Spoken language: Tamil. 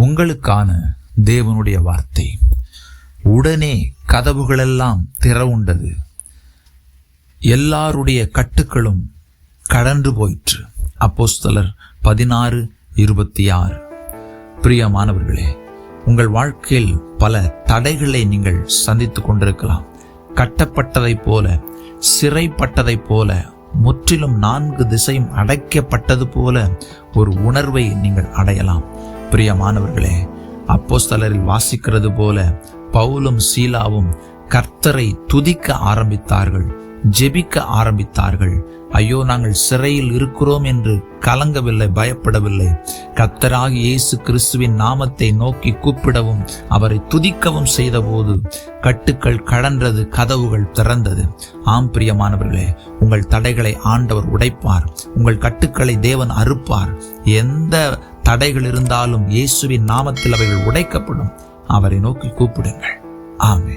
உங்களுக்கான தேவனுடைய வார்த்தை. உடனே கதவுகளெல்லாம் திறவுண்டது. எல்லாருடைய கட்டுக்களும் கடந்து போயிற்று. அப்போஸ்தலர் பதினாறு இருபத்தி ஆறு பிரியமானவர்களே உங்கள் வாழ்க்கையில் பல தடைகளை நீங்கள் சந்தித்து கொண்டிருக்கலாம். கட்டப்பட்டதைப் போல சிறைப்பட்டதைப் போல முற்றிலும் நான்கு திசையும் அடைக்கப்பட்டது போல ஒரு உணர்வை நீங்கள் அடையலாம். பிரியமானவர்களே அப்போஸ்தலரில் வாசிக்கிறது போல பவுலும் சீலாவும் கர்த்தரை துதிக்க ஆரம்பித்தார்கள் ஜெபிக்க ஆரம்பித்தார்கள். ஐயோ நாங்கள் சிறையில் இருக்கிறோம் என்று கலங்கவில்லை பயப்படவில்லை. கர்த்தராகி இயேசு கிறிஸ்துவின் நாமத்தை நோக்கி கூப்பிடவும் அவரை துதிக்கவும் செய்தபோது கட்டுக்கள் கடன்றது கதவுகள் திறந்தது. ஆம் பிரியமானவர்களே உங்கள் தடைகளை ஆண்டவர் உடைப்பார் உங்கள் கட்டுக்களை தேவன் அறுப்பார். எந்த தடைகள் இருந்தாலும் இயேசுவின் நாமத்தில் அவைகள் உடைக்கப்படும். அவரை நோக்கி கூப்பிடுங்கள். ஆமே